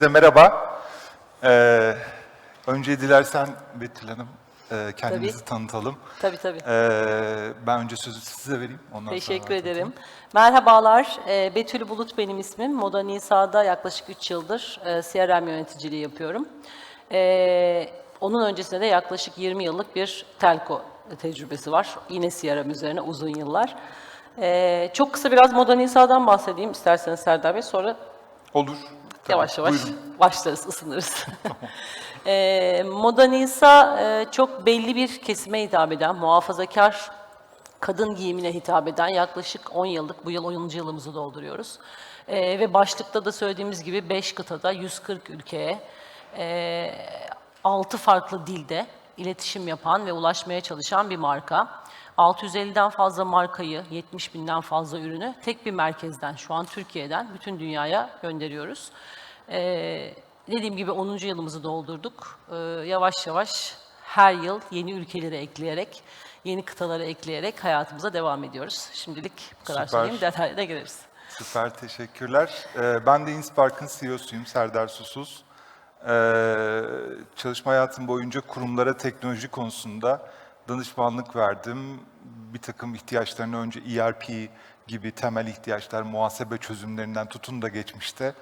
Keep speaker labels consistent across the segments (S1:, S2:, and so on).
S1: Size merhaba. Ee, önce dilersen Betül Hanım e, kendimizi
S2: Tabii.
S1: tanıtalım.
S2: Tabii tabii.
S1: Ee, ben önce sözü size vereyim. Ondan
S2: Teşekkür
S1: sonra
S2: ederim. Merhabalar, e, Betül Bulut benim ismim. Moda Nisa'da yaklaşık 3 yıldır e, CRM yöneticiliği yapıyorum. E, onun öncesinde de yaklaşık 20 yıllık bir telco tecrübesi var. Yine CRM üzerine uzun yıllar. E, çok kısa biraz Moda Nisa'dan bahsedeyim isterseniz Serdar Bey. Sonra
S1: Olur. Tabii,
S2: Yavaş yavaş
S1: buyurun.
S2: başlarız, ısınırız. Eee Moda Nisa eee, çok belli bir kesime hitap eden, muhafazakar kadın giyimine hitap eden yaklaşık 10 yıllık, bu yıl 10. yılımızı dolduruyoruz. Eee, ve başlıkta da söylediğimiz gibi 5 kıtada 140 ülkeye, eee 6 farklı dilde iletişim yapan ve ulaşmaya çalışan bir marka. 650'den fazla markayı, 70 binden fazla ürünü tek bir merkezden, şu an Türkiye'den bütün dünyaya gönderiyoruz. Ee, dediğim gibi 10. yılımızı doldurduk. Ee, yavaş yavaş her yıl yeni ülkeleri ekleyerek, yeni kıtaları ekleyerek hayatımıza devam ediyoruz. Şimdilik bu kadar
S1: Süper.
S2: söyleyeyim, detaylı da gireriz.
S1: Süper, teşekkürler. Ee, ben de Inspark'ın CEO'suyum, Serdar Susuz. Ee, çalışma hayatım boyunca kurumlara teknoloji konusunda danışmanlık verdim. Bir takım ihtiyaçlarını önce ERP gibi temel ihtiyaçlar, muhasebe çözümlerinden tutun da geçmişte.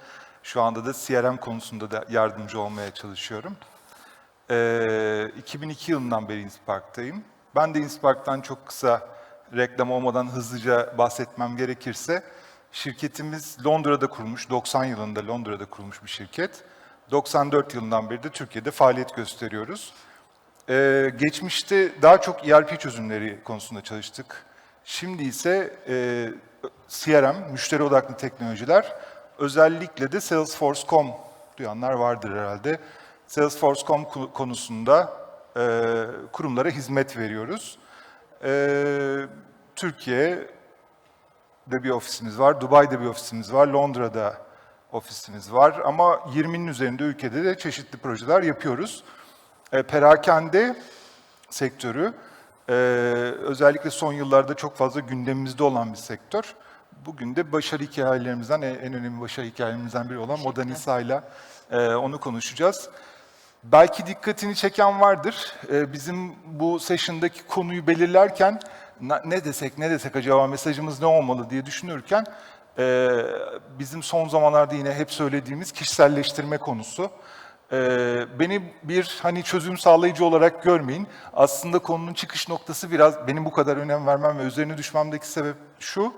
S1: Şu anda da CRM konusunda da yardımcı olmaya çalışıyorum. Ee, 2002 yılından beri Inspark'tayım. Ben de Inspark'tan çok kısa reklam olmadan hızlıca bahsetmem gerekirse, şirketimiz Londra'da kurulmuş, 90 yılında Londra'da kurulmuş bir şirket. 94 yılından beri de Türkiye'de faaliyet gösteriyoruz. Ee, geçmişte daha çok ERP çözümleri konusunda çalıştık. Şimdi ise e, CRM, müşteri odaklı teknolojiler, özellikle de Salesforce.com duyanlar vardır herhalde. Salesforce.com konusunda e, kurumlara hizmet veriyoruz. E, Türkiye'de bir ofisimiz var, Dubai'de bir ofisimiz var, Londra'da ofisimiz var ama 20'nin üzerinde ülkede de çeşitli projeler yapıyoruz. E, perakende sektörü e, özellikle son yıllarda çok fazla gündemimizde olan bir sektör. Bugün de başarı hikayelerimizden, en en önemli başarı hikayelerimizden biri olan Modernisa ile e, onu konuşacağız. Belki dikkatini çeken vardır. E, bizim bu session'daki konuyu belirlerken ne desek ne desek acaba mesajımız ne olmalı diye düşünürken e, bizim son zamanlarda yine hep söylediğimiz kişiselleştirme konusu. Ee, beni bir hani çözüm sağlayıcı olarak görmeyin. Aslında konunun çıkış noktası biraz benim bu kadar önem vermem ve üzerine düşmemdeki sebep şu.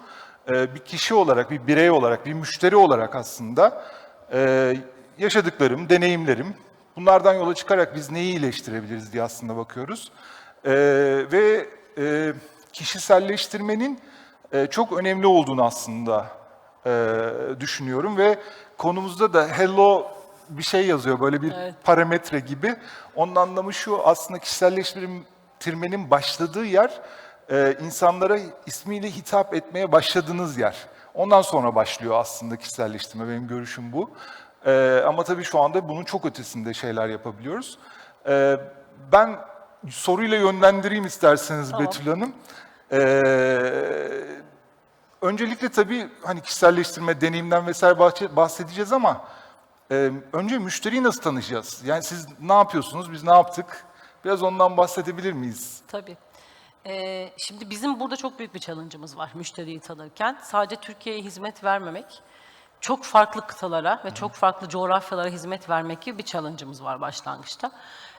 S1: Ee, bir kişi olarak, bir birey olarak, bir müşteri olarak aslında e, yaşadıklarım, deneyimlerim, bunlardan yola çıkarak biz neyi iyileştirebiliriz diye aslında bakıyoruz. Ee, ve e, kişiselleştirmenin e, çok önemli olduğunu aslında düşünüyorum ve konumuzda da hello bir şey yazıyor böyle bir
S2: Evet.
S1: parametre gibi. Onun anlamı şu aslında kişiselleştirmenin başladığı yer e, insanlara ismiyle hitap etmeye başladığınız yer. Ondan sonra başlıyor aslında kişiselleştirme benim görüşüm bu. E, ama tabii şu anda bunun çok ötesinde şeyler yapabiliyoruz. E, ben soruyla yönlendireyim isterseniz
S2: Tamam.
S1: Betül Hanım. E, Öncelikle tabii hani kişiselleştirme, deneyimden vesaire bahsedeceğiz ama e, önce müşteriyi nasıl tanıyacağız? Yani siz ne yapıyorsunuz, biz ne yaptık? Biraz ondan bahsedebilir miyiz?
S2: Tabii. Ee, şimdi bizim burada çok büyük bir challenge'ımız var müşteriyi tanırken. Sadece Türkiye'ye hizmet vermemek, çok farklı kıtalara ve çok farklı coğrafyalara hizmet vermek gibi bir challenge'ımız var başlangıçta.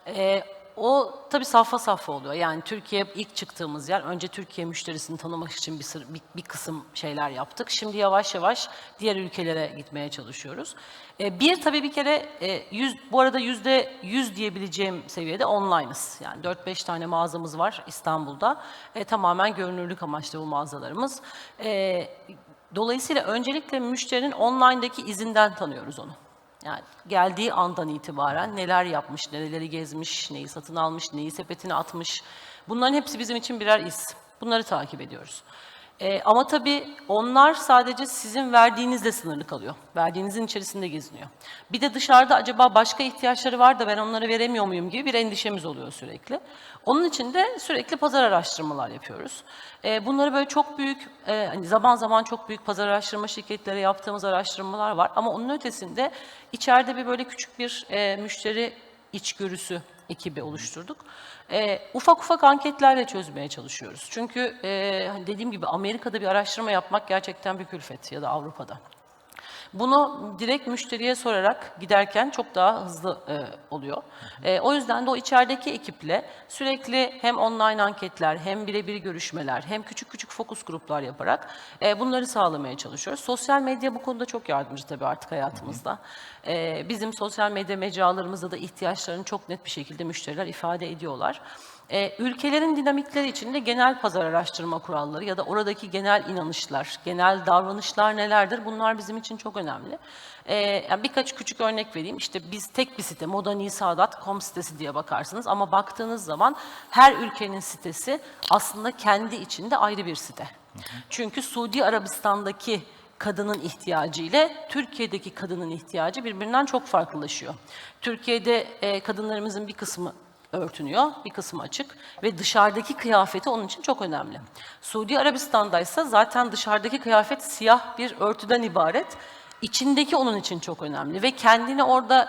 S2: Ee, o tabii safha safha oluyor. Yani Türkiye ilk çıktığımız yer, önce Türkiye müşterisini tanımak için bir, sır- bir, bir kısım şeyler yaptık. Şimdi yavaş yavaş diğer ülkelere gitmeye çalışıyoruz. Ee, bir tabii bir kere, e, yüz, bu arada yüzde yüz diyebileceğim seviyede online'ız. Yani 4-5 tane mağazamız var İstanbul'da. E, tamamen görünürlük amaçlı bu mağazalarımız. E, dolayısıyla öncelikle müşterinin online'daki izinden tanıyoruz onu. Yani geldiği andan itibaren neler yapmış, nereleri gezmiş, neyi satın almış, neyi sepetine atmış. Bunların hepsi bizim için birer iz. Bunları takip ediyoruz. Ee, ama tabii onlar sadece sizin verdiğinizle sınırlı kalıyor. Verdiğinizin içerisinde geziniyor. Bir de dışarıda acaba başka ihtiyaçları var da ben onlara veremiyor muyum gibi bir endişemiz oluyor sürekli. Onun için de sürekli pazar araştırmalar yapıyoruz. Ee, bunları böyle çok büyük, e, hani zaman zaman çok büyük pazar araştırma şirketleri yaptığımız araştırmalar var. Ama onun ötesinde içeride bir böyle küçük bir e, müşteri içgörüsü ekibi oluşturduk. Ee, ufak ufak anketlerle çözmeye çalışıyoruz. Çünkü e, hani dediğim gibi Amerika'da bir araştırma yapmak gerçekten bir külfet ya da Avrupa'da. Bunu direkt müşteriye sorarak giderken çok daha hızlı e, oluyor. E, o yüzden de o içerideki ekiple sürekli hem online anketler, hem birebir görüşmeler, hem küçük küçük fokus gruplar yaparak e, bunları sağlamaya çalışıyoruz. Sosyal medya bu konuda çok yardımcı tabii artık hayatımızda. E, bizim sosyal medya mecralarımızda da ihtiyaçlarını çok net bir şekilde müşteriler ifade ediyorlar. Ee, ülkelerin dinamikleri içinde genel pazar araştırma kuralları ya da oradaki genel inanışlar, genel davranışlar nelerdir? Bunlar bizim için çok önemli. Ee, yani birkaç küçük örnek vereyim. İşte biz tek bir site, modanisa.com sitesi diye bakarsınız ama baktığınız zaman her ülkenin sitesi aslında kendi içinde ayrı bir site. Çünkü Suudi Arabistan'daki kadının ihtiyacı ile Türkiye'deki kadının ihtiyacı birbirinden çok farklılaşıyor. Türkiye'de e, kadınlarımızın bir kısmı örtünüyor, bir kısmı açık ve dışarıdaki kıyafeti onun için çok önemli. Suudi Arabistan'daysa zaten dışarıdaki kıyafet siyah bir örtüden ibaret. İçindeki onun için çok önemli ve kendini orada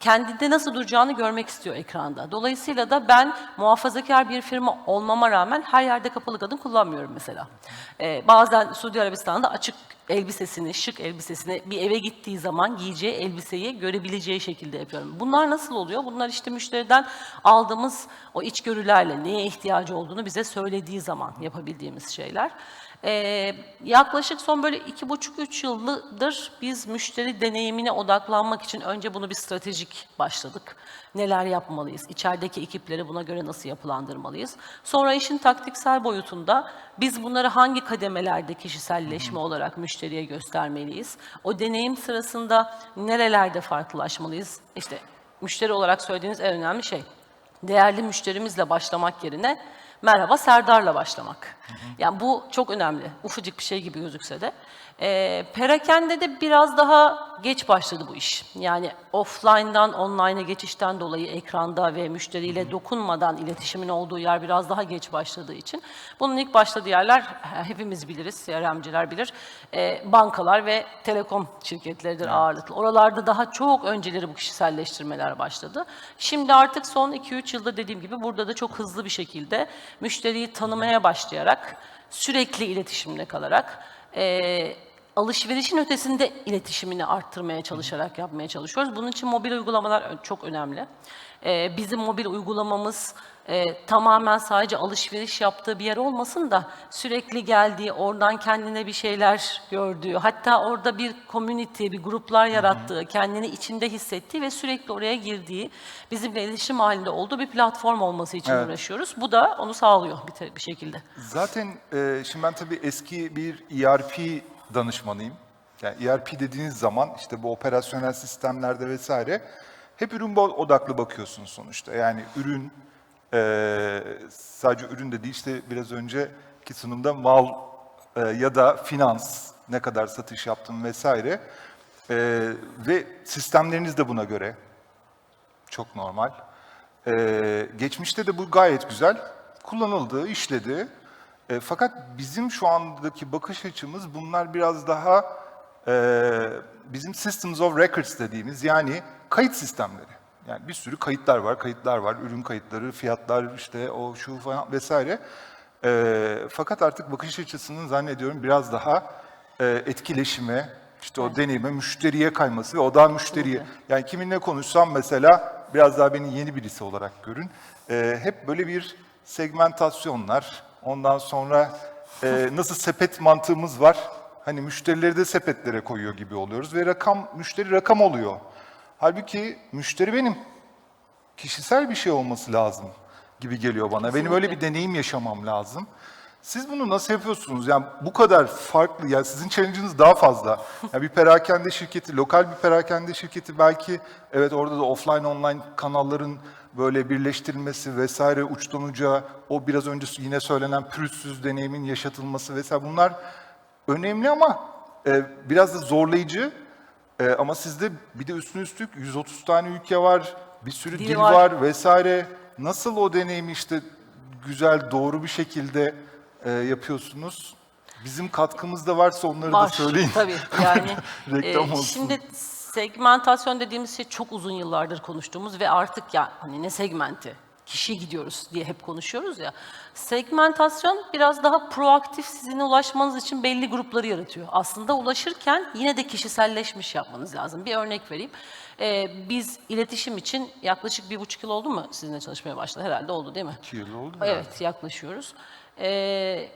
S2: kendinde nasıl duracağını görmek istiyor ekranda. Dolayısıyla da ben muhafazakar bir firma olmama rağmen her yerde kapalı kadın kullanmıyorum mesela. Ee, bazen Suudi Arabistan'da açık elbisesini, şık elbisesini bir eve gittiği zaman giyeceği elbiseyi görebileceği şekilde yapıyorum. Bunlar nasıl oluyor? Bunlar işte müşteriden aldığımız o içgörülerle neye ihtiyacı olduğunu bize söylediği zaman yapabildiğimiz şeyler. Ee, yaklaşık son böyle iki buçuk üç yıldır biz müşteri deneyimine odaklanmak için önce bunu bir stratejik başladık. Neler yapmalıyız? İçerideki ekipleri buna göre nasıl yapılandırmalıyız? Sonra işin taktiksel boyutunda biz bunları hangi kademelerde kişiselleşme olarak müşteriye göstermeliyiz? O deneyim sırasında nerelerde farklılaşmalıyız? İşte müşteri olarak söylediğiniz en önemli şey değerli müşterimizle başlamak yerine merhaba Serdar'la başlamak. Yani bu çok önemli. Ufacık bir şey gibi gözükse de. Ee, perakende de biraz daha geç başladı bu iş. Yani offline'dan online'a geçişten dolayı ekranda ve müşteriyle dokunmadan iletişimin olduğu yer biraz daha geç başladığı için. Bunun ilk başladığı yerler hepimiz biliriz, CRM'ciler bilir. Ee, bankalar ve telekom şirketleridir ağırlıklı. Oralarda daha çok önceleri bu kişiselleştirmeler başladı. Şimdi artık son 2-3 yılda dediğim gibi burada da çok hızlı bir şekilde müşteriyi tanımaya başlayarak, sürekli iletişimde kalarak, e, alışverişin ötesinde iletişimini arttırmaya çalışarak yapmaya çalışıyoruz. Bunun için mobil uygulamalar çok önemli. E, bizim mobil uygulamamız e, tamamen sadece alışveriş yaptığı bir yer olmasın da sürekli geldiği, oradan kendine bir şeyler gördüğü, hatta orada bir community, bir gruplar yarattığı, kendini içinde hissettiği ve sürekli oraya girdiği, bizimle iletişim halinde olduğu bir platform olması için
S1: Evet.
S2: uğraşıyoruz. Bu da onu sağlıyor bir, te- bir şekilde.
S1: Zaten e, şimdi ben tabii eski bir ERP danışmanıyım. Yani ERP dediğiniz zaman işte bu operasyonel sistemlerde vesaire hep ürün bo- odaklı bakıyorsunuz sonuçta. Yani ürün e, sadece ürün de değil işte biraz önceki sunumda mal e, ya da finans ne kadar satış yaptım vesaire. E, ve sistemleriniz de buna göre çok normal. Ee, geçmişte de bu gayet güzel kullanıldı, işledi. Ee, fakat bizim şu andaki bakış açımız bunlar biraz daha e, bizim systems of records dediğimiz yani kayıt sistemleri. Yani bir sürü kayıtlar var, kayıtlar var, ürün kayıtları, fiyatlar işte o şu falan vesaire. Ee, fakat artık bakış açısının zannediyorum biraz daha e, etkileşime, işte o deneyime, müşteriye kayması ve odan müşteriye. Yani kiminle konuşsam mesela biraz daha beni yeni birisi olarak görün. Ee, hep böyle bir segmentasyonlar, ondan sonra e, nasıl sepet mantığımız var. Hani müşterileri de sepetlere koyuyor gibi oluyoruz ve rakam müşteri rakam oluyor. Halbuki müşteri benim. Kişisel bir şey olması lazım gibi geliyor bana. Benim öyle bir deneyim yaşamam lazım. Siz bunu nasıl yapıyorsunuz? Yani bu kadar farklı, yani sizin challenge'ınız daha fazla. Yani bir perakende şirketi, lokal bir perakende şirketi belki evet orada da offline online kanalların böyle birleştirilmesi vesaire uçtan uca o biraz önce yine söylenen pürüzsüz deneyimin yaşatılması vesaire bunlar önemli ama e, biraz da zorlayıcı. E, ama sizde bir de üstüne üstlük 130 tane ülke var, bir sürü
S2: Dil
S1: dil,
S2: var.
S1: var. vesaire. Nasıl o deneyimi işte güzel, doğru bir şekilde e, yapıyorsunuz? Bizim katkımız da varsa onları da
S2: Var,
S1: söyleyin.
S2: Tabii yani.
S1: Reklam
S2: e,
S1: olsun.
S2: Şimdi segmentasyon dediğimiz şey çok uzun yıllardır konuştuğumuz ve artık ya hani ne segmenti? Kişiye gidiyoruz diye hep konuşuyoruz ya. Segmentasyon biraz daha proaktif sizin ulaşmanız için belli grupları yaratıyor. Aslında ulaşırken yine de kişiselleşmiş yapmanız lazım. Bir örnek vereyim. E, biz iletişim için yaklaşık bir buçuk yıl oldu mu sizinle çalışmaya başladı? Herhalde oldu değil mi?
S1: İki yıl oldu?
S2: Evet, yaklaşıyoruz. Ee,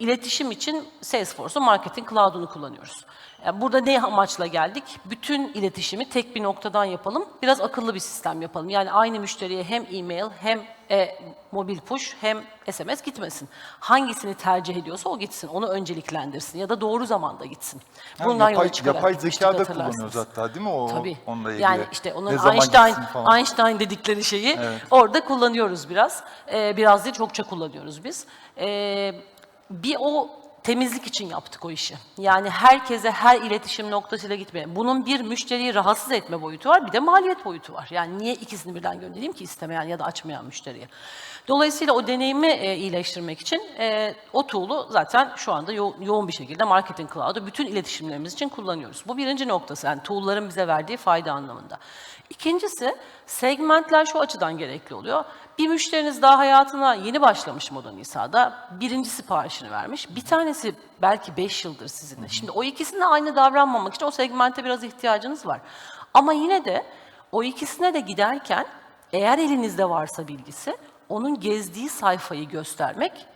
S2: iletişim için Salesforce'un Marketing Cloud'unu kullanıyoruz. Yani burada ne amaçla geldik? Bütün iletişimi tek bir noktadan yapalım. Biraz akıllı bir sistem yapalım. Yani aynı müşteriye hem e-mail hem e, mobil push hem SMS gitmesin. Hangisini tercih ediyorsa o gitsin. Onu önceliklendirsin ya da doğru zamanda gitsin.
S1: Ha,
S2: Bundan
S1: yapay,
S2: yola çıkarak
S1: yapay zeka da kullanıyoruz hatta değil mi o
S2: Tabii.
S1: onunla ilgili?
S2: Yani işte onun Einstein. Einstein dedikleri şeyi orada kullanıyoruz biraz. Ee, biraz değil çokça kullanıyoruz biz. Ee, bir o temizlik için yaptık o işi. Yani herkese her iletişim noktasıyla gitmeye. Bunun bir müşteriyi rahatsız etme boyutu var, bir de maliyet boyutu var. Yani niye ikisini birden göndereyim ki istemeyen ya da açmayan müşteriye. Dolayısıyla o deneyimi e, iyileştirmek için e, o tool'u zaten şu anda yo- yoğun bir şekilde Marketing Cloud'u bütün iletişimlerimiz için kullanıyoruz. Bu birinci noktası yani tool'ların bize verdiği fayda anlamında. İkincisi segmentler şu açıdan gerekli oluyor. Bir müşteriniz daha hayatına yeni başlamış Moda Nisa'da birinci siparişini vermiş. Bir tanesi belki 5 yıldır sizinle. Şimdi o ikisine aynı davranmamak için o segmente biraz ihtiyacınız var. Ama yine de o ikisine de giderken eğer elinizde varsa bilgisi onun gezdiği sayfayı göstermek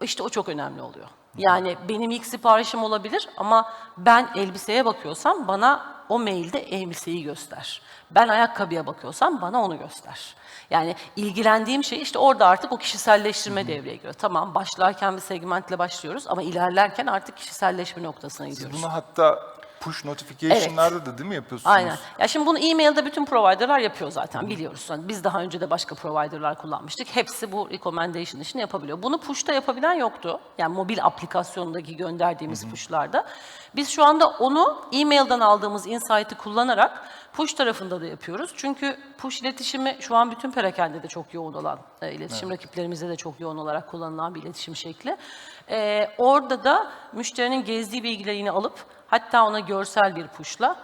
S2: işte o çok önemli oluyor. Yani benim ilk siparişim olabilir ama ben elbiseye bakıyorsam bana o mailde elbiseyi göster. Ben ayakkabıya bakıyorsam bana onu göster. Yani ilgilendiğim şey işte orada artık o kişiselleştirme devreye giriyor. Tamam başlarken bir segmentle başlıyoruz ama ilerlerken artık kişiselleşme noktasına gidiyoruz.
S1: Bunu hatta push notification'larda da değil mi yapıyorsunuz?
S2: Aynen. Ya şimdi bunu e-mail'de bütün provider'lar yapıyor zaten biliyoruz. Yani biz daha önce de başka provider'lar kullanmıştık. Hepsi bu recommendation işini yapabiliyor. Bunu push'ta yapabilen yoktu. Yani mobil aplikasyondaki gönderdiğimiz push'larda. Biz şu anda onu e-mail'den aldığımız insight'ı kullanarak push tarafında da yapıyoruz. Çünkü push iletişimi şu an bütün perakende de çok yoğun olan, e, iletişim rakiplerimizde de çok yoğun olarak kullanılan bir iletişim şekli. E, orada da müşterinin gezdiği bilgileri yine alıp hatta ona görsel bir push'la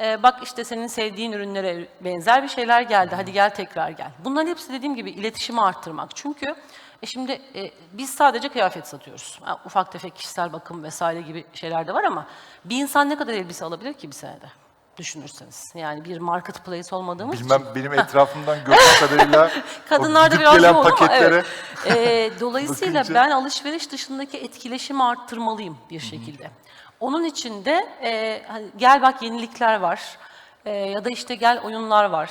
S2: ee, bak işte senin sevdiğin ürünlere benzer bir şeyler geldi. Hadi gel tekrar gel. Bunların hepsi dediğim gibi iletişimi arttırmak. Çünkü e şimdi e, biz sadece kıyafet satıyoruz. Ha, ufak tefek kişisel bakım vesaire gibi şeyler de var ama bir insan ne kadar elbise alabilir ki bir senede? Düşünürseniz. Yani bir marketplace olmadığımız için.
S1: Bilmem benim etrafımdan gördüğüm kadarıyla
S2: Kadınlarda biraz
S1: gelen
S2: yoğun ama
S1: paketlere
S2: evet. Ee, dolayısıyla
S1: bakınca-
S2: ben alışveriş dışındaki etkileşimi arttırmalıyım bir şekilde. Onun için de e, hani gel bak yenilikler var E, ya da işte gel oyunlar var.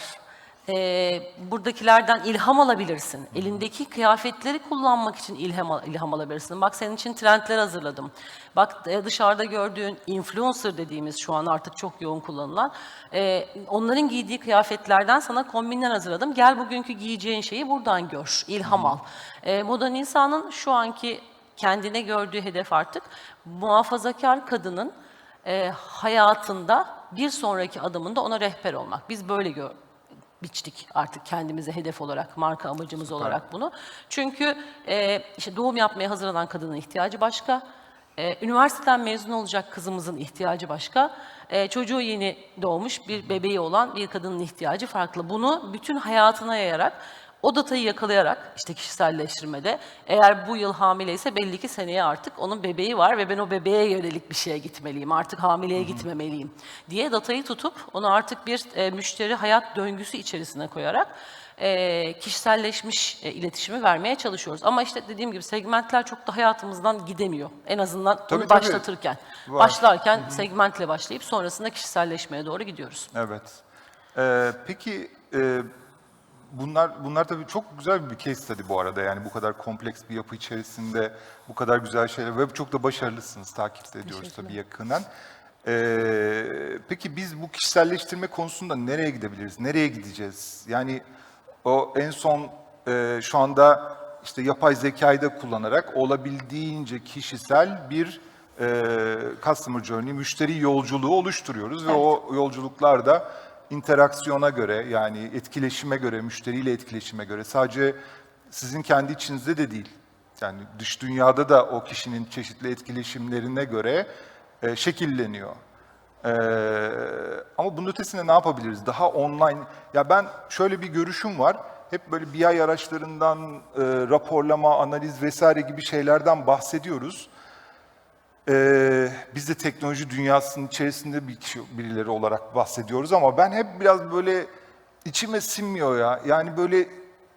S2: E, buradakilerden ilham alabilirsin. Elindeki kıyafetleri kullanmak için ilham, ilham alabilirsin. Bak senin için trendler hazırladım. Bak e, dışarıda gördüğün influencer dediğimiz şu an artık çok yoğun kullanılan. e, onların giydiği kıyafetlerden sana kombinler hazırladım. Gel bugünkü giyeceğin şeyi buradan gör, ilham al. E, Moda Nisa'nın şu anki kendine gördüğü hedef artık muhafazakar kadının e, hayatında bir sonraki adımında ona rehber olmak. Biz böyle gör, biçtik artık kendimize hedef olarak, marka amacımız olarak bunu. Çünkü e, işte doğum yapmaya hazırlanan kadının ihtiyacı başka, e, üniversiteden mezun olacak kızımızın ihtiyacı başka, e, çocuğu yeni doğmuş bir bebeği olan bir kadının ihtiyacı farklı. Bunu bütün hayatına yayarak o datayı yakalayarak işte kişiselleştirmede eğer bu yıl hamileyse belli ki seneye artık onun bebeği var ve ben o bebeğe yönelik bir şeye gitmeliyim. Artık hamileye gitmemeliyim diye datayı tutup onu artık bir e, müşteri hayat döngüsü içerisine koyarak e, kişiselleşmiş e, iletişimi vermeye çalışıyoruz. Ama işte dediğim gibi segmentler çok da hayatımızdan gidemiyor. En azından
S1: Tabii,
S2: onu
S1: tabii.
S2: başlatırken.
S1: Var.
S2: Başlarken segmentle başlayıp sonrasında kişiselleşmeye doğru gidiyoruz.
S1: Evet. Ee, peki e, bunlar bunlar tabii çok güzel bir case study bu arada. Yani bu kadar kompleks bir yapı içerisinde bu kadar güzel şeyler ve çok da başarılısınız. Takip ediyoruz tabii yakından. Ee, peki biz bu kişiselleştirme konusunda nereye gidebiliriz? Nereye gideceğiz? Yani o en son e, şu anda işte yapay zekayı da kullanarak olabildiğince kişisel bir e, customer journey, müşteri yolculuğu oluşturuyoruz ve o yolculuklarda interaksiyona göre yani etkileşime göre, müşteriyle etkileşime göre sadece sizin kendi içinizde de değil. Yani dış dünyada da o kişinin çeşitli etkileşimlerine göre e, şekilleniyor. Ee, ama bunun ötesinde ne yapabiliriz? Daha online. Ya ben şöyle bir görüşüm var. Hep böyle BI araçlarından e, raporlama, analiz vesaire gibi şeylerden bahsediyoruz. Ee, biz de teknoloji dünyasının içerisinde bir kişi, birileri olarak bahsediyoruz ama ben hep biraz böyle içime sinmiyor ya. Yani böyle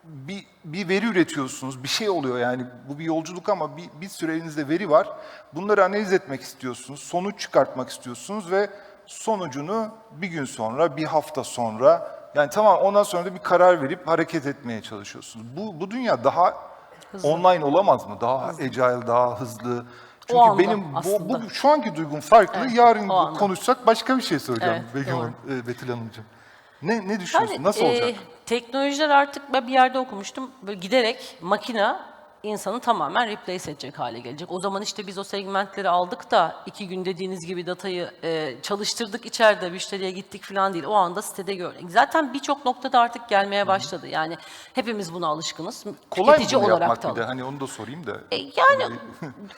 S1: bir, bir veri üretiyorsunuz, bir şey oluyor yani bu bir yolculuk ama bir, bir süre elinizde veri var. Bunları analiz etmek istiyorsunuz, sonuç çıkartmak istiyorsunuz ve sonucunu bir gün sonra, bir hafta sonra yani tamam ondan sonra da bir karar verip hareket etmeye çalışıyorsunuz. Bu, bu dünya daha online olamaz mı? Daha agile, daha hızlı. Çünkü
S2: anda
S1: benim bu, bu şu anki duygum farklı.
S2: Evet,
S1: Yarın konuşsak başka bir şey söyleyeceğim
S2: Evet,
S1: Begüm. Hanım, e, Betül Hanımcığım. Ne, ne düşünüyorsun?
S2: Yani,
S1: Nasıl
S2: e,
S1: olacak?
S2: teknolojiler artık ben bir yerde okumuştum. Böyle giderek makina insanı tamamen replace edecek hale gelecek. O zaman işte biz o segmentleri aldık da iki gün dediğiniz gibi datayı e, çalıştırdık içeride müşteriye gittik falan değil. O anda sitede gördük. Zaten birçok noktada artık gelmeye başladı. Yani hepimiz buna alışkınız.
S1: Kolay mı
S2: Tüketici
S1: bunu
S2: olarak
S1: yapmak
S2: da
S1: bir de? Hani onu da sorayım da.
S2: E, Yani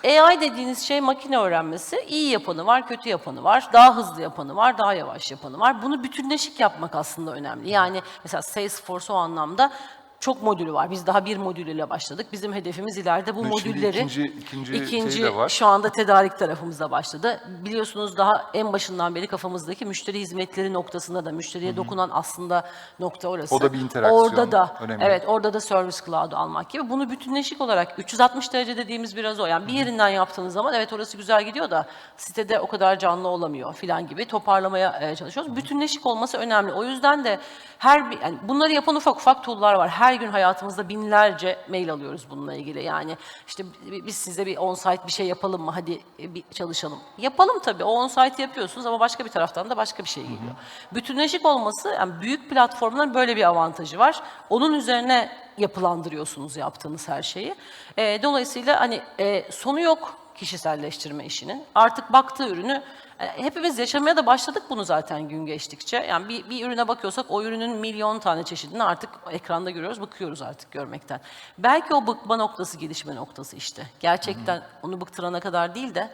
S2: AI dediğiniz şey makine öğrenmesi. iyi yapanı var, kötü yapanı var, daha hızlı yapanı var, daha yavaş yapanı var. Bunu bütünleşik yapmak aslında önemli. Yani mesela Salesforce o anlamda çok modülü var. Biz daha bir modülüyle başladık. Bizim hedefimiz ileride bu
S1: şimdi
S2: modülleri
S1: ikinci- ikinci
S2: ikinci
S1: şey de var.
S2: şu anda tedarik tarafımızda başladı. Biliyorsunuz daha en başından beri kafamızdaki müşteri hizmetleri noktasında da müşteriye dokunan aslında nokta orası.
S1: O da bir interaksiyon,
S2: Orada da
S1: önemli.
S2: evet orada da Service Cloud'u almak gibi. Bunu bütünleşik olarak 360 derece dediğimiz biraz o. Yani bir yerinden yaptığınız zaman evet orası güzel gidiyor da sitede o kadar canlı olamıyor filan gibi toparlamaya e, çalışıyoruz. Bütünleşik olması önemli. O yüzden de her bir, yani bunları yapan ufak ufak tool'lar var. Her gün hayatımızda binlerce mail alıyoruz bununla ilgili. Yani işte bi- biz size bir on-site bir şey yapalım mı? Hadi e, bir çalışalım. Yapalım tabii. O on-site yapıyorsunuz ama başka bir taraftan da başka bir şey geliyor. Bütünleşik olması yani büyük platformların böyle bir avantajı var. Onun üzerine yapılandırıyorsunuz yaptığınız her şeyi. E, dolayısıyla hani e, sonu yok kişiselleştirme işinin. Artık baktığı ürünü e, hepimiz yaşamaya da başladık bunu zaten gün geçtikçe. Yani bir, bir ürüne bakıyorsak o ürünün milyon tane çeşidini artık ekranda görüyoruz, bıkıyoruz artık görmekten. Belki o bıkma noktası gelişme noktası işte. Gerçekten onu bıktırana kadar değil de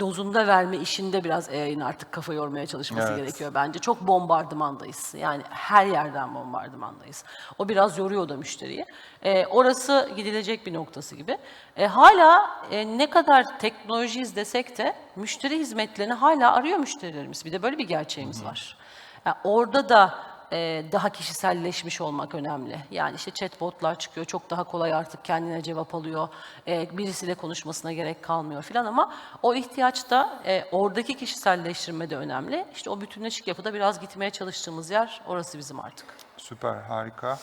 S2: dozunda verme işinde biraz AI'nin artık kafa yormaya çalışması
S1: Evet.
S2: gerekiyor bence. Çok bombardımandayız. Yani her yerden bombardımandayız. O biraz yoruyor da müşteriyi. Ee, orası gidilecek bir noktası gibi. Ee, hala e, ne kadar teknoloji izlesek de müşteri hizmetlerini hala arıyor müşterilerimiz. Bir de böyle bir gerçeğimiz var. Yani orada da e, daha kişiselleşmiş olmak önemli. Yani işte chatbotlar çıkıyor, çok daha kolay artık kendine cevap alıyor, e, birisiyle konuşmasına gerek kalmıyor filan ama o ihtiyaç da e, oradaki kişiselleştirme de önemli. İşte o bütünleşik yapıda biraz gitmeye çalıştığımız yer orası bizim artık.
S1: Süper, harika.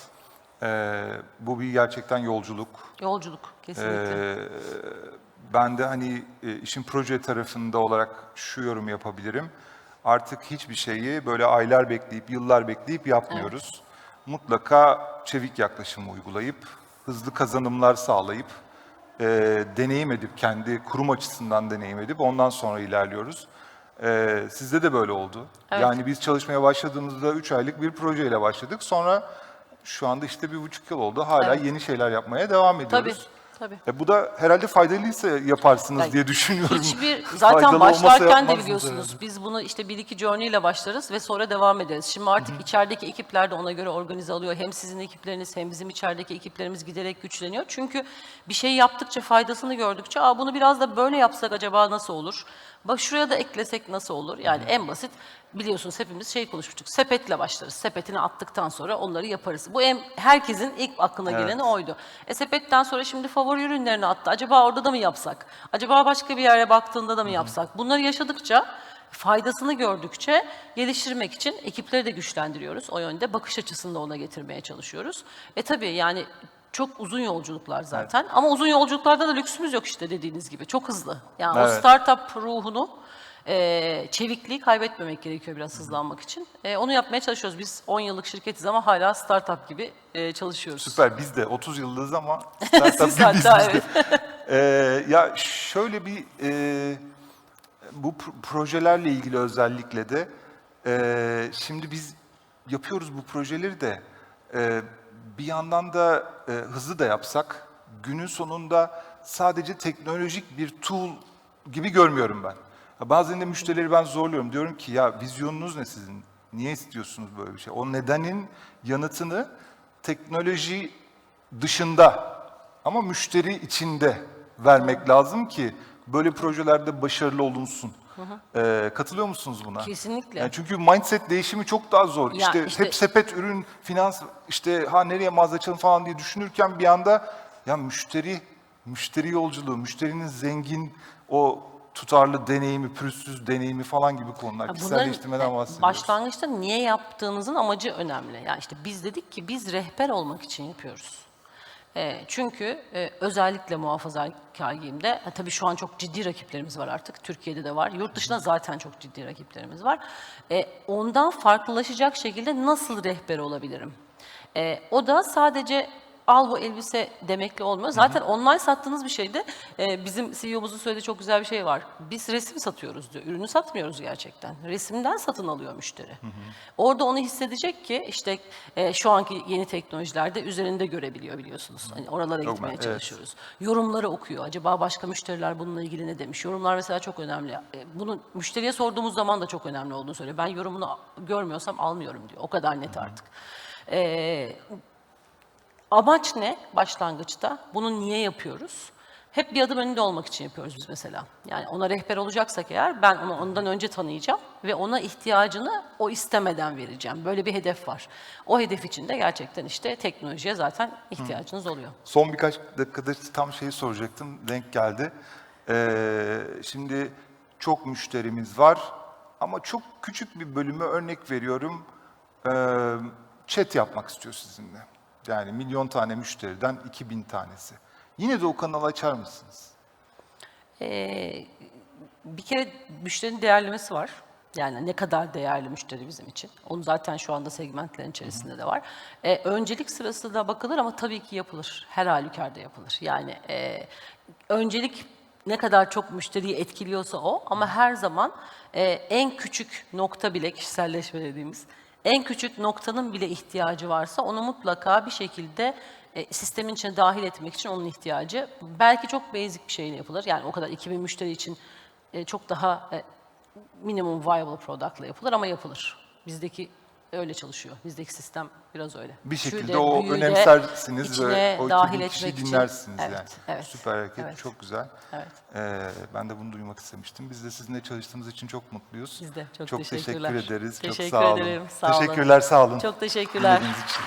S1: Ee, bu bir gerçekten yolculuk.
S2: Yolculuk kesinlikle.
S1: Ee, ben de hani e, işin proje tarafında olarak şu yorum yapabilirim. Artık hiçbir şeyi böyle aylar bekleyip, yıllar bekleyip yapmıyoruz. Mutlaka çevik yaklaşım uygulayıp, hızlı kazanımlar sağlayıp, e, deneyim edip, kendi kurum açısından deneyim edip ondan sonra ilerliyoruz. Ee, sizde de böyle oldu.
S2: Evet.
S1: Yani biz çalışmaya başladığımızda 3 aylık bir projeyle başladık. Sonra şu anda işte bir buçuk yıl oldu. Hala
S2: Evet.
S1: yeni şeyler yapmaya devam ediyoruz.
S2: Tabii, tabii.
S1: E bu da herhalde faydalıysa yaparsınız
S2: Yani
S1: diye düşünüyorum.
S2: Hiçbir zaten
S1: Faydalı
S2: başlarken de biliyorsunuz
S1: herhalde.
S2: biz bunu işte bir iki journey ile başlarız ve sonra devam ederiz. Şimdi artık içerideki ekipler de ona göre organize oluyor. Hem sizin ekipleriniz hem bizim içerideki ekiplerimiz giderek güçleniyor. Çünkü bir şey yaptıkça faydasını gördükçe Aa, bunu biraz da böyle yapsak acaba nasıl olur? Bak şuraya da eklesek nasıl olur? Yani en basit biliyorsunuz hepimiz şey konuşmuştuk. Sepetle başlarız. Sepetini attıktan sonra onları yaparız. Bu en, herkesin ilk aklına
S1: Evet.
S2: geleni oydu. E sepetten sonra şimdi favori ürünlerini attı. Acaba orada da mı yapsak? Acaba başka bir yere baktığında da mı yapsak? Bunları yaşadıkça faydasını gördükçe geliştirmek için ekipleri de güçlendiriyoruz. O yönde bakış açısını da ona getirmeye çalışıyoruz. E tabii yani çok uzun yolculuklar zaten. Ama uzun yolculuklarda da lüksümüz yok işte dediğiniz gibi. Çok hızlı. Yani o
S1: Evet.
S2: startup ruhunu, e, çevikliği kaybetmemek gerekiyor biraz hızlanmak için. E, onu yapmaya çalışıyoruz. Biz 10 yıllık şirketiz ama hala startup gibi e, çalışıyoruz.
S1: Süper biz de 30 yıldız ama startup
S2: Siz
S1: gibiyiz
S2: hatta
S1: biz de.
S2: evet.
S1: Ee, ya şöyle bir e, bu pro- projelerle ilgili özellikle de e, şimdi biz yapıyoruz bu projeleri de e, bir yandan da e, hızlı da yapsak günün sonunda sadece teknolojik bir tool gibi görmüyorum ben. Bazen de müşterileri ben zorluyorum. Diyorum ki ya vizyonunuz ne sizin? Niye istiyorsunuz böyle bir şey? O nedenin yanıtını teknoloji dışında ama müşteri içinde vermek lazım ki böyle projelerde başarılı olunsun. Ee, katılıyor musunuz buna?
S2: Kesinlikle.
S1: Yani çünkü mindset değişimi çok daha zor.
S2: Ya
S1: işte,
S2: işte-
S1: hep sepet ürün, finans, işte ha nereye mağaza açalım falan diye düşünürken bir anda ya müşteri, müşteri yolculuğu, müşterinin zengin o tutarlı deneyimi, pürüzsüz deneyimi falan gibi konular. Kişiselleştirmeden bahsediyoruz.
S2: başlangıçta niye yaptığınızın amacı önemli. Yani işte biz dedik ki biz rehber olmak için yapıyoruz. E, çünkü e, özellikle muhafazakar giyimde, e, tabii şu an çok ciddi rakiplerimiz var artık. Türkiye'de de var. Yurt dışında zaten çok ciddi rakiplerimiz var. E, ondan farklılaşacak şekilde nasıl rehber olabilirim? E, o da sadece al bu elbise demekle olmuyor. Zaten online sattığınız bir şeyde e, bizim CEO'muzun söylediği çok güzel bir şey var. Biz resim satıyoruz diyor. Ürünü satmıyoruz gerçekten. Resimden satın alıyor müşteri. Orada onu hissedecek ki işte e, şu anki yeni teknolojilerde üzerinde görebiliyor biliyorsunuz. Hani oralara
S1: Çok
S2: gitmeye
S1: ben- evet.
S2: çalışıyoruz. Yorumları okuyor. Acaba başka müşteriler bununla ilgili ne demiş? Yorumlar mesela çok önemli. E, Bunu müşteriye sorduğumuz zaman da çok önemli olduğunu söylüyor. Ben yorumunu görmüyorsam almıyorum diyor. O kadar net artık. E, Amaç ne başlangıçta? Bunu niye yapıyoruz? Hep bir adım önünde olmak için yapıyoruz biz mesela. Yani ona rehber olacaksak eğer ben onu ondan önce tanıyacağım ve ona ihtiyacını o istemeden vereceğim. Böyle bir hedef var. O hedef için de gerçekten işte teknolojiye zaten ihtiyacınız oluyor.
S1: Son birkaç dakikada tam şeyi soracaktım, denk geldi. Ee, şimdi çok müşterimiz var ama çok küçük bir bölümü örnek veriyorum. ee, chat yapmak istiyor sizinle. Yani milyon tane müşteriden 2000 tanesi. Yine de o kanalı açar mısınız?
S2: Ee, bir kere müşterinin değerlemesi var. Yani ne kadar değerli müşteri bizim için. Onu zaten şu anda segmentlerin içerisinde de var. Ee, öncelik sırası da bakılır ama tabii ki yapılır. Her halükarda yapılır. Yani e, öncelik ne kadar çok müşteriyi etkiliyorsa o ama her zaman e, en küçük nokta bile kişiselleşme dediğimiz en küçük noktanın bile ihtiyacı varsa onu mutlaka bir şekilde e, sistemin içine dahil etmek için onun ihtiyacı belki çok basic bir şeyle yapılır. Yani o kadar 2000 müşteri için e, çok daha e, minimum viable product'la yapılır ama yapılır. Bizdeki öyle çalışıyor. Bizdeki sistem biraz öyle.
S1: Bir şekilde
S2: de,
S1: o
S2: büyüğü de
S1: önemsersiniz
S2: içine
S1: ve o
S2: dahil
S1: 2000 kişiyi
S2: etmek için-
S1: dinlersiniz
S2: Evet,
S1: yani.
S2: evet,
S1: Süper hareket,
S2: evet.
S1: çok güzel.
S2: Evet.
S1: Ee, ben de bunu duymak istemiştim. Biz de sizinle çalıştığımız için çok mutluyuz.
S2: Biz de çok
S1: teşekkür
S2: teşekkürler.
S1: ederiz.
S2: Teşekkür
S1: çok sağ olun.
S2: ederim, sağ olun.
S1: Teşekkürler, sağ olun.
S2: Çok teşekkürler.
S1: Dinlediğiniz için.